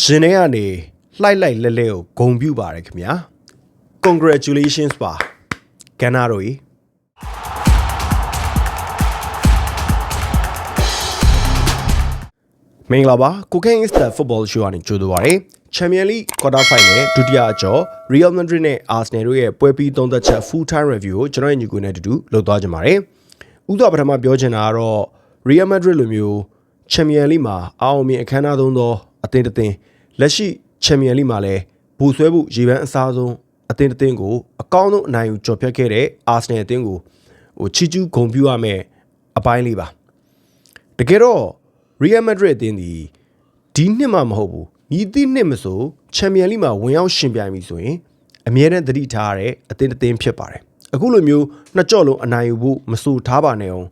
ရှင်ထဲကနေလှိုက်လိုက်လဲလဲကိုဂုံပြူပါတယ်ခင်ဗျာ congratulations ပါကနာရိုကြီးမင်္ဂလာပါ Cooking is the football show အနေနဲ့ကြိုဆိုပါရစေ Champions League quarter final ဒုတိယအကျော် Real Madrid နဲ့ Arsenal တို့ရဲ့ပွဲပြီးသုံးသက်ချက် full time review ကိုကျွန်တော်ရဲ့ညီကိုနဲ့အတူတူလုပ်သွားကြပါမယ်ဥသောပထမပြောချင်တာကတော့ Real Madrid လိုမျိုး Champions League မှာအောင်မြင်အခမ်းအနားသုံးသော အသင်းတစ်သင်းလက်ရှိ Champions League မှာလည်းဘူဆွဲဖို့ရေပန်းအစားဆုံးအသင်းတစ်သင်းကိုအကောင်းဆုံးအနိုင်ယူကျော်ဖြတ်ခဲ့တဲ့ Arsenal အသင်းကိုဟိုချီကျူးဂုဏ်ပြုရမယ်အပိုင်းလေးပါတကယ်တော့ Real Madrid အသင်းဒီဒီနှစ်မှမဟုတ်ဘူးမြည်သည့်နှစ်မဆိုချန်ပီယံလိမှာဝင်ရောက်ရှင်ပြိုင်ပြီဆိုရင်အမြဲတမ်းသတိထားရတဲ့အသင်းတစ်သင်းဖြစ်ပါတယ်အခုလိုမျိုးနှစ်ကြော့လုံးအနိုင်ယူဖို့မဆိုထားပါနဲ့အောင်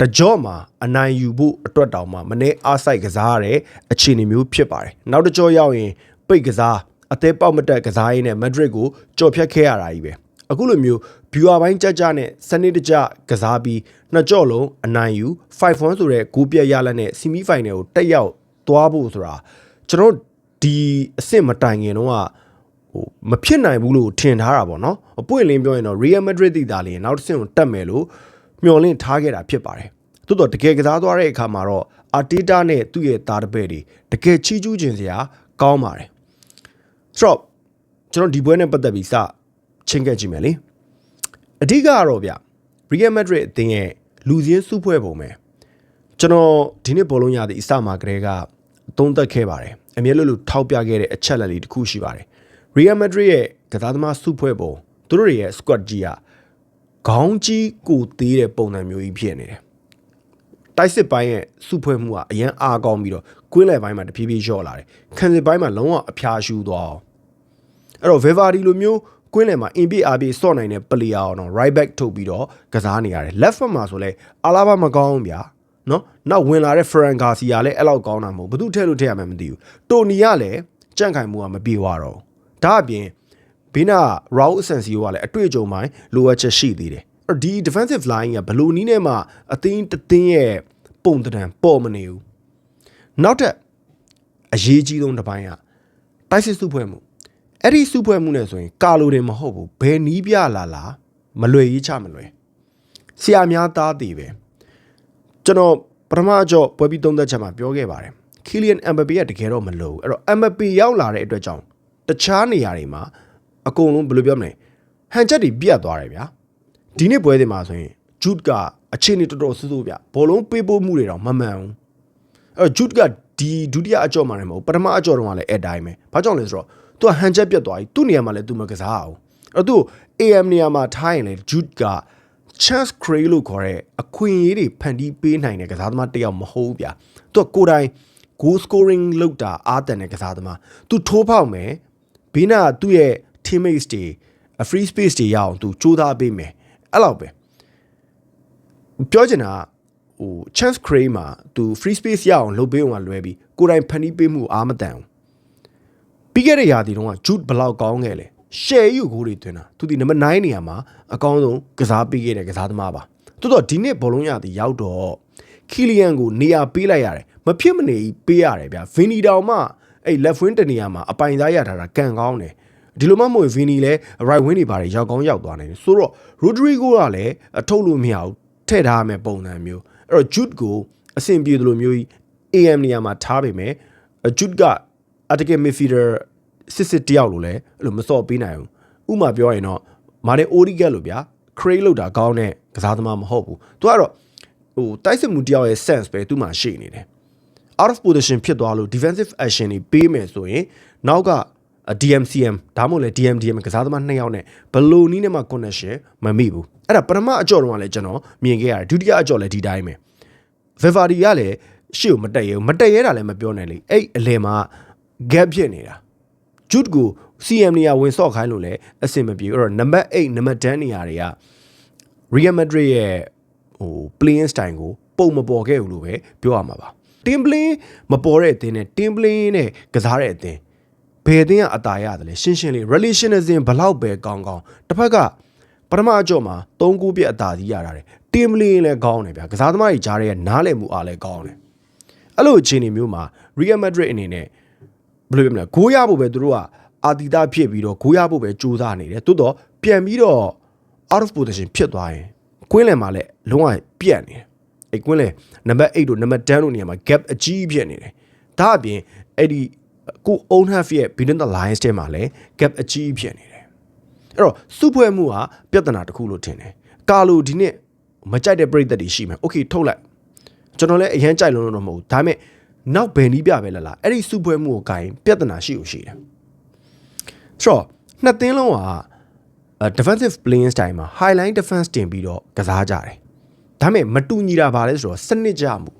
တကြော့မှာအနိုင်ယူဖို့အတွက်တောင်မှမနေ့အားဆိုင်ကစားရတဲ့အခြေအနေမျိုးဖြစ်ပါတယ်နောက်တစ်ကြော့ရောက်ရင်ပိတ်ကစားအသေးပေါက်မတက်ကစားရင်းနဲ့မက်ဒရစ်ကိုကြော်ဖြတ်ခဲ့ရတာကြီးပဲအခုလိုမျိုး viewer ပိုင်းကြကြနဲ့စနစ်တကျကစားပြီးနှစ်ကြော့လုံးအနိုင်ယူ5-1ဆိုတဲ့ဂိုးပြတ်ရလက်နဲ့ semi final ကိုတက်ရောက်သွားဖို့ဆိုတာကျွန်တော်ဒီအဆင့်မတိုင်ခင်တော့ဟိုမဖြစ်နိုင်ဘူးလို့ထင်ထားတာပေါ့နော်အပွင့်လင်းပြောရင်တော့ Real Madrid တည်တာလေနောက်တစ်ဆင့်ကိုတက်မယ်လို့မျှော်လင့်ထားခဲ့တာဖြစ်ပါတယ် သို့တော့တကယ်ကစားသွားတဲ့အခါမှာတော့ Arteta နဲ့သူ့ရဲ့တားတပည့်တွေတကယ်ချီးကျူးခြင်းစရာကောင်းပါတယ်ဆိုတော့ကျွန်တော်ဒီပွဲနဲ့ပတ်သက်ပြီးစချင်းခဲ့ကြည့်မယ်လေအဓိကကတော့ဗျ Real Madrid အသင်းရဲ့လူစင်းစုဖွဲ့ပုံပဲကျွန်တော်ဒီနေ့ဘောလုံးရသည်အစမှာကတည်းကသုံးသက်ခဲ့ပါတယ်အမြဲလို့လို့ထောက်ပြခဲ့တဲ့အချက်လက်လေးတစ်ခုရှိပါတယ် Real Madrid ရဲ့ကစားသမားစုဖွဲ့ပုံသူတို့တွေရဲ့ squad ကြီးကခေါင်းကြီးကိုသေးတဲ့ပုံစံမျိုးကြီးဖြစ်နေတယ် တိုက်စစ်ပိုင်းရဲ့စုဖွဲ့မှုကအရန်အားကောင်းပြီးတော့ကွင်းလယ်ပိုင်းမှာတဖြည်းဖြည်းလျော့လာတယ်ခံစစ်ပိုင်းမှာလုံးဝအဖျားရှူသွားအောင်အဲ့တော့ Vivardi လိုမျိုးကွင်းလယ်မှာအင်ပြအားပြစော့နိုင်တဲ့ player အောင်တော့ right back ထုတ်ပြီးတော့ကစားနေရတယ် left foot မှာဆိုလဲအလာဘာမကောင်းဘူးဗျာနော်နောက်ဝင်လာတဲ့ Fran Garcia လည်းအဲ့လောက်ကောင်းတာမဟုတ်ဘသူထည့်လို့ထည့်ရမှန်းမသိဘူးတိုနီကလည်းကြန့်ခိုင်မှုကမပြေသွားတော့ဒါအပြင်ဘေးနာ Raul Asensio ကလည်းအတွေ့အကြုံပိုင်းလိုအပ်ချက်ရှိသေးတယ်အဲ့ ဒီ defensive line ကဘလို့နီးနဲ့မှအသင်းတသင်းရဲ့ပုံတံပေါ်မနေဘူးနောက်ထပ်အရေးကြီးဆုံးတစ်ပိုင်းကတိုက်စစ်စုဖွဲ့မှုအဲ့ဒီစုဖွဲ့မှုနဲ့ဆိုရင်ကာလိုတင်မဟုတ်ဘူးဘယ်နီးပြလာလာမလွယ်ရေးချမလွယ်ဆရာများသားတည်ပဲကျွန်တော်ပထမအကြော့ပွဲပြီးသုံးသက်ချက်မှာပြောခဲ့ပါတယ်ခီလီယန်အမ်ဘပေကတကယ်တော့မလိုဘူးအဲ့တော့အမ်ဘပေရောက်လာတဲ့အတွက်ကြောင့်တခြားနေရာတွေမှာအကုန်လုံးဘယ်လိုပြောမလဲဟန်ချက်တွေပြတ်သွားတယ်ဗျာ ဒီနေ့ပွဲစဉ်မှာဆိုရင်ဂျုဒ်ကအခြေအနေတော်တော်ဆူဆူဗျဘောလုံးပေးပို့မှုတွေတော့မမှန်ဘူးအဲ့တော့ဂျုဒ်ကဒီဒုတိယအကြော့မှာလည်းမဟုတ်ပထမအကြော့တုန်းကလည်းအဲ့တိုင်းပဲဘာကြောင့်လဲဆိုတော့သူကဟန်ချက်ပြတ်သွားပြီသူ့နေရာမှာလည်းသူမကစားအောင်အဲ့တော့သူ AM နေရာမှာထားရင်လေဂျုဒ်က chance create လို့ခေါ်တဲ့အခွင့်အရေးတွေဖန်တီးပေးနိုင်တဲ့ကစားသမားတစ်ယောက်မဟုတ်ဘူးဗျာသူကကိုယ်တိုင် goal scoring လုပ်တာအားတန်တဲ့ကစားသမားသူထိုးဖောက်မယ်ဘေးနာကသူ့ရဲ့ teammates တွေ free space တွေရအောင်သူစူးစမ်းပေးမယ် အဲ့လောက်ပဲပြောချင်တာကဟို chance create မှာသူ free space ရအောင်လုပ်ပေးအောင်လွယ်ပြီးကိုယ်တိုင်ဖန်တီးပေးမှုအားမတန်ဘူးပြီးခဲ့တဲ့ရာသီတုန်းက Jude ဘလောက်ကောင်းခဲ့လဲရှယ်ယူကိုတွေတွင်တာသူဒီနံပါတ်9နေရာမှာအကောင်းဆုံးကစားပေးခဲ့တဲ့ကစားသမားပါတိုးတော့ဒီနှစ်ဘောလုံးရာသီရောက်တော့ခီလီယန်ကိုနေရာပေးလိုက်ရတယ်မဖြစ်မနေပေးရတယ်ဗျာဗင်နီတောင်မှအဲ့ left wing တနေရာမှာအပိုင်သားရထားတာကန်ကောင်းတယ် ဒီလိုမှမဟုတ်ဗင်နီလည်း right wing တွေပါတယ်ရောက်ကောင်းရောက်သွားနိုင်တယ်ဆိုတော့ Rodrigo ကလည်းအထုတ်လို့မရဘူးထည့်ထားမယ်ပုံစံမျိုးအဲ့တော့ Jude ကိုအဆင်ပြေတယ်လို့မျိုးကြီး AM နေရာမှာထားပေမဲ့ Jude က attacker midfielder စစ်စစ်တယောက်လို့လည်းအဲ့လိုမစော့ပေးနိုင်ဘူးဥမာပြောရင်တော့မာတင်အိုရီဂက်လို့ဗျာ crate လောက်တာကောင်းတဲ့ကစားသမားမဟုတ်ဘူးသူကတော့ဟိုတိုက်စစ်မှုတယောက်ရဲ့ sense ပဲသူ့မှာရှိနေတယ် out of position ဖြစ်သွားလို့ defensive action တွေပေးမယ်ဆိုရင်နောက်က DMCM ဒါမှမဟုတ်လေ DMDM ကစားသမားနှစ်ယောက်နဲ့ဘလိုနီးနဲ့မှ connection မမိဘူးအဲ့ဒါပထမအကြော့တုန်းကလည်းကျွန်တော်မြင်ခဲ့ရတယ်ဒုတိယအကြော့လည်းဒီတိုင်းပဲ Vivardi ကလည်းရှေ့ကိုမတက်ရဲဘူးမတက်ရဲတာလည်းမပြောနိုင်လေအဲ့အလယ်မှာ gap ဖြစ်နေတာဂျုဒ်ကို CM နေရာဝင်ဆော့ခိုင်းလို့လည်းအဆင်မပြေဘူးအဲ့တော့နံပါတ်8နံပါတ်10နေရာတွေက Real Madrid ရဲ့ဟို playing style ကိုပုံမပေါ်ခဲ့ဘူးလို့ပဲပြောရမှာပါတင်ပလင်းမပေါ်တဲ့အသင်းနဲ့တင်ပလင်းနဲ့ကစားတဲ့အသင်း ဘယ်အသင်းကအတားရတယ်လဲရှင်းရှင်းလေး relationism ဘလောက်ပဲကောင်းကောင်းတစ်ဖက်ကပထမအကြော့မှာ၃ခုပြည့်အတားကြီးရတာတယ်တင်ပလင်းလည်းကောင်းတယ်ဗျာကစားသမားကြီးကြားရဲ့နားလည်မှုအားလည်းကောင်းတယ်အဲ့လိုအခြေအနေမျိုးမှာ Real Madrid အနေနဲ့ဘယ်လိုပြောမလဲဂိုးရဖို့ပဲသူတို့ကအာတီတာဖြစ်ပြီးတော့ဂိုးရဖို့ပဲကြိုးစားနေတယ်တိုးတော့ပြန်ပြီးတော့ out of position ဖြစ်သွားရင်ကွင်းလယ်မှာလည်းလုံးဝပြတ်နေတယ်အဲ့ကွင်းလယ်နံပါတ်8တို့နံပါတ်10တို့နေရာမှာ gap အကြီးဖြစ်နေတယ်ဒါအပြင်အဲ့ဒီ ကို own half ရဲ့ between the lines တဲမှာလည်း gap အကြီးဖြစ်နေတယ်အဲ့တော့စုဖွဲ့မှုဟာပြဿနာတစ်ခုလို့ထင်တယ်ကာလိုဒီနေ့မကြိုက်တဲ့ပြိသက်တွေရှိမယ်โอเคထုတ်လိုက်ကျွန်တော်လည်းအရန်ကြိုက်လုံးလို့တော့မဟုတ်ဘူးဒါပေမဲ့နောက်ဘယ်နည်းပြပဲလားလားအဲ့ဒီစုဖွဲ့မှုကိုဂိုင်းပြဿနာရှိလို့ရှိတယ်ဆိုတော့နှစ်သင်းလုံးက uh, defensive playing style မှာ highline defense တင်ပြီးတော့ကစားကြတယ်။ဒါပေမဲ့မတူညီတာပါလဲဆိုတော့စနစ်ကြမှု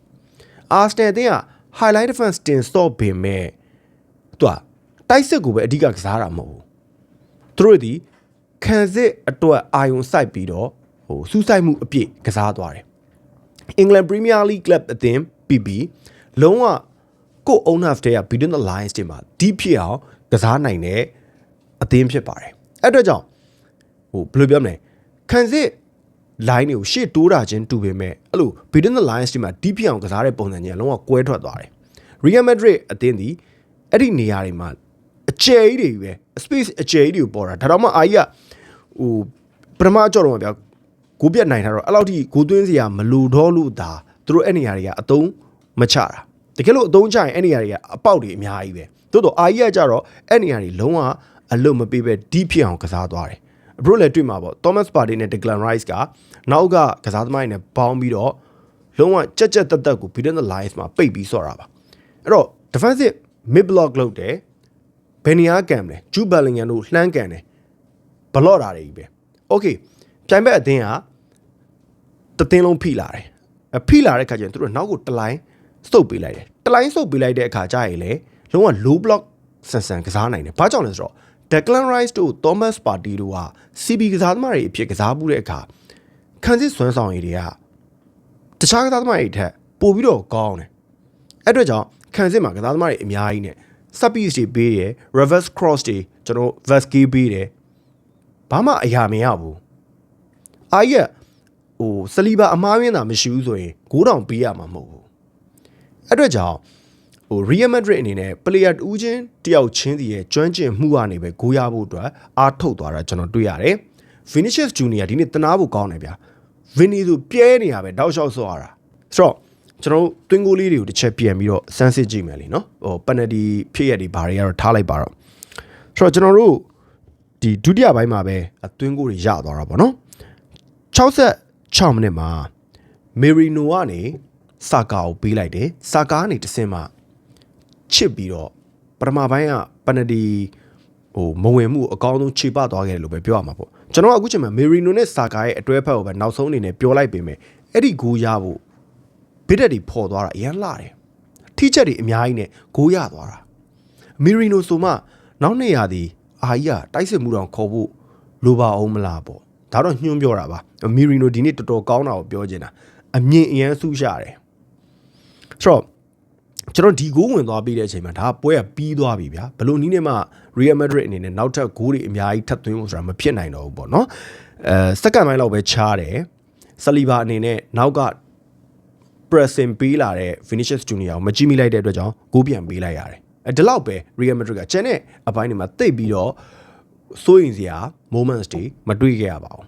Arsenal အသင်းက highline defense တင်စော့ပင်မဲ့ သူကတိုက်စစ်ကိုပဲအဓိကကစားတာမဟုတ်ဘူး။သူတို့ဒီခံစစ်အတွက်အာယုံစိုက်ပြီးတော့ဟိုစူးစိုက်မှုအပြည့်ကစားသွားတယ်။ England Premier League Club အသင်း PB လုံးဝကို own half တဲ့က between the lines တွေမှာ deep ဖြစ်အောင်ကစားနိုင်တဲ့အသင်းဖြစ်ပါတယ်။အဲ့အတွက်ကြောင့်ဟိုဘယ်လိုပြောမလဲခံစစ် line တွေကိုရှေ့တိုးတာချင်းတူပေမဲ့အဲ့လို between the lines ဒီမှာ deep ဖြစ်အောင်ကစားတဲ့ပုံစံကြီးကလုံးဝကွဲထွက်သွားတယ် Real Madrid အသင်းဒီ အဲ့ဒီနေရာတွေမှာအကျယ်ကြီးတွေပဲ space အကျယ်ကြီးတွေကိုပေါ်တာဒါတော့မှအာကြီးကဟိုပထမအကြောတော့ဗျာကိုပြတ်နိုင်တာတော့အဲ့လောက်ထိကိုသွင်းစရာမလိုတော့လို့ဒါသူတို့အဲ့နေရာတွေကအတုံးမချတာတကယ်လို့အတုံးချရင်အဲ့နေရာတွေကအပေါက်တွေအများကြီးပဲတိုးတော့အာကြီးကကြတော့အဲ့နေရာတွေလုံးဝအလွတ်မပေးပဲ deep ဖြစ်အောင်ကစားသွားတယ်အဘရိုလည်းတွေ့မှာပေါ့ Thomas Partey နဲ့ Declan Rice ကနောက်ကကစားသမားတွေနဲ့ပေါင်းပြီးတော့လုံးဝကြက်ကြက်တက်တက်ကို beaten the lines မှာပိတ်ပြီးဆော့တာပါအဲ့တော့ defensive mid block လုပ်တယ်ဘယ်နေရာကန်မလဲဂျူဘယ်လင်ဂမ်တို့လှမ်းကန်တယ်ဘလော့တာတွေကြီးပဲ okay ပြိုင်ဘက်အသင်းကတသင်းလုံးဖိလာတယ်အဖိလာတဲ့ခါကျရင်သူတို့နောက်ကိုတလိုင်းစုပ်ပေးလိုက်တယ်တလိုင်းစုပ်ပေးလိုက်တဲ့အခါကျရင်လေလုံးဝ low block ဆန်ဆန်ကစားနိုင်တယ်ဘာကြောင့်လဲဆိုတော့ Declan Rice တို့ Thomas Partey တို့က CB ကစားသမားတွေအဖြစ်ကစားမှုတဲ့အခါခံစစ်စွမ်းဆောင်ရည်တွေကတခြားကစားသမားတွေထက်ပိုပြီးတော့ကောင်းတယ်အဲ့အတွက်ကြောင့် ခံစစ်မှာကစားသမားတွေအများကြီးနဲ့ sub piece တွေပေးတယ် reverse cross တွေကျွန်တော် Vasquez ပေးတယ်ဘာမှအရာမရဘူးအာရက်ဟိုစလီဘာအမားရင်းတာမရှိဘူးဆိုရင်9တောင်ပေးရမှာမဟုတ်ဘူးအဲ့အတွက်ကြောင့်ဟို Real Madrid အနေနဲ့ player တူးချင်းတယောက်ချင်းစီရဲ့ကျွမ်းကျင်မှုကနေပဲဂိုးရဖို့အတွက်အားထုတ်သွားတာကျွန်တော်တွေ့ရတယ်။ Vinicius Junior ဒီနေ့တနာဖို့ကောင်းတယ်ဗျာ။ Vini ဆိုပြဲနေရပဲတောက်လျှောက်ဆော့ရတာ။ဆိုတော့ ကျွန်တော်တို့တွင်းကိုလေးတွေကိုတစ်ချက်ပြန်ပြီးတော့စမ်းစစ်ကြည့်မယ်လीနော်။ဟို penalty ဖြစ်ရတွေဘာတွေကတော့ထားလိုက်ပါတော့။ဆိုတော့ကျွန်တော်တို့ဒီဒုတိယပိုင်းမှာပဲအတွင်းကိုတွေရသွားတာပေါ့နော်။66မိနစ်မှာမေရီနိုကနေဆာကာကိုပေးလိုက်တယ်။ဆာကာကနေတစ်ဆင့်မှချစ်ပြီးတော့ပထမပိုင်းကပနဒီဟိုမဝင်မှုအကောင်းဆုံးခြေပသွားခဲ့တယ်လို့ပဲပြောရမှာပေါ့ကျွန်တော်ကအခုချိန်မှာမေရီနိုနဲ့ဆာကာရဲ့အတွဲဖက်ကိုပဲနောက်ဆုံးအနေနဲ့ပြောလိုက်ပေမဲ့အဲ့ဒီဂိုးရဖို့ ဘစ်တက်တွေပေါ်သွားတာအရန်လာတယ်ထိချက်တွေအများကြီးနဲ့ဂိုးရသွားတာမေရီနိုဆိုမှနောက်နေရာဒီအာကြီးကတိုက်စစ်မှုတောင်ခေါ်ဖို့လိုပါအောင်မလားပေါ့ဒါတော့ညွှန်းပြောတာပါမေရီနိုဒီနေ့တော်တော်ကောင်းတာကိုပြောချင်တာအမြင့်အရန်ဆူရှာတယ်ဆိုတော့ကျွန်တော်ဒီဂိုးဝင်သွားပြီးတဲ့အချိန်မှာဒါပွဲကပြီးသွားပြီဗျာဘလို့နီးနေမှ Real Madrid အနေနဲ့နောက်ထပ်ဂိုးတွေအများကြီးထပ်သွင်းဖို့ဆိုတာမဖြစ်နိုင်တော့ဘူးပေါ့နော်အဲစက္ကန့်ပိုင်းလောက်ပဲချားတယ်ဆလီဘာအနေနဲ့နောက်က pressing ပေးလာတဲ့ Vinicius Junior ကိုမကြည့်မိလိုက်တဲ့အတွက်ကြောင့်ဂိုးပြန်ပေးလိုက်ရတယ်အဲဒီလောက်ပဲ Real Madrid ကကျန်တဲ့အပိုင်းတွေမှာတိတ်ပြီးတော့စိုးရင်စရာ moments တွေမတွေ့ခဲ့ရပါဘူး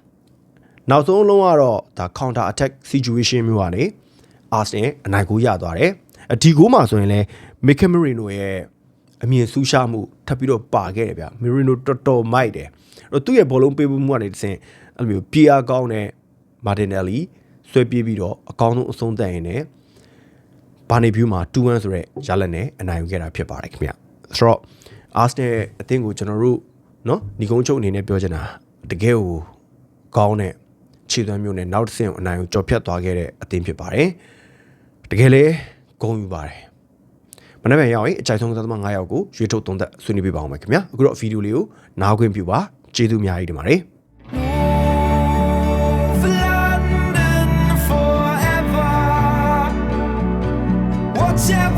နောက်ဆုံးလုံးကတော့ဒါ counter attack situation မျိုးကနေ Arsenal အနိုင်ကိုရသွားတယ်ဒီဂိုးမှာဆိုရင်လည်းမီကမရီနိုရဲ့အမြင်ဆူးရှားမှုထပ်ပြီးတော့ပါခဲ့တယ်ဗျမီရီနိုတော်တော်မိုက်တယ်အဲ့တော့သူ့ရဲ့ဘောလုံးပေးမှုကနေတစ်ဆင့်အဲ့လိုမျိုးပီယာကောင်းတဲ့မာတင်နယ်လီ ဆွဲပြေးပြီးတော့အကောင်းဆုံးအဆုံးသတ်ရင်လည်းဘာနေဗျူးမှာ2-1ဆိုတဲ့ရလက်နဲ့အနိုင်ယူခဲ့တာဖြစ်ပါတယ်ခင်ဗျဆိုတော့အာစနယ်အသင်းကိုကျွန်တော်တို့နော်ညီကုန်းချုပ်အနေနဲ့ပြောချင်တာတကယ်ကိုကောင်းတဲ့ခြေသွမ်းမျိုးနဲ့နောက်တစ်ဆင့်အနိုင်ကိုကြော်ဖြတ်သွားခဲ့တဲ့အသင်းဖြစ်ပါတယ်တကယ်လေဂုဏ်ယူပါတယ်မနေ့ကရောက်ရင်အကြိုက်ဆုံးသမား9ယောက်ကိုရွေးထုတ်သုံးသက်ဆွေးနွေးပေးပါအောင်မယ်ခင်ဗျာအခုတော့ဗီဒီယိုလေးကိုနားခွင့်ပြုပါကျေးဇူးအများကြီးတင်ပါတယ် yourself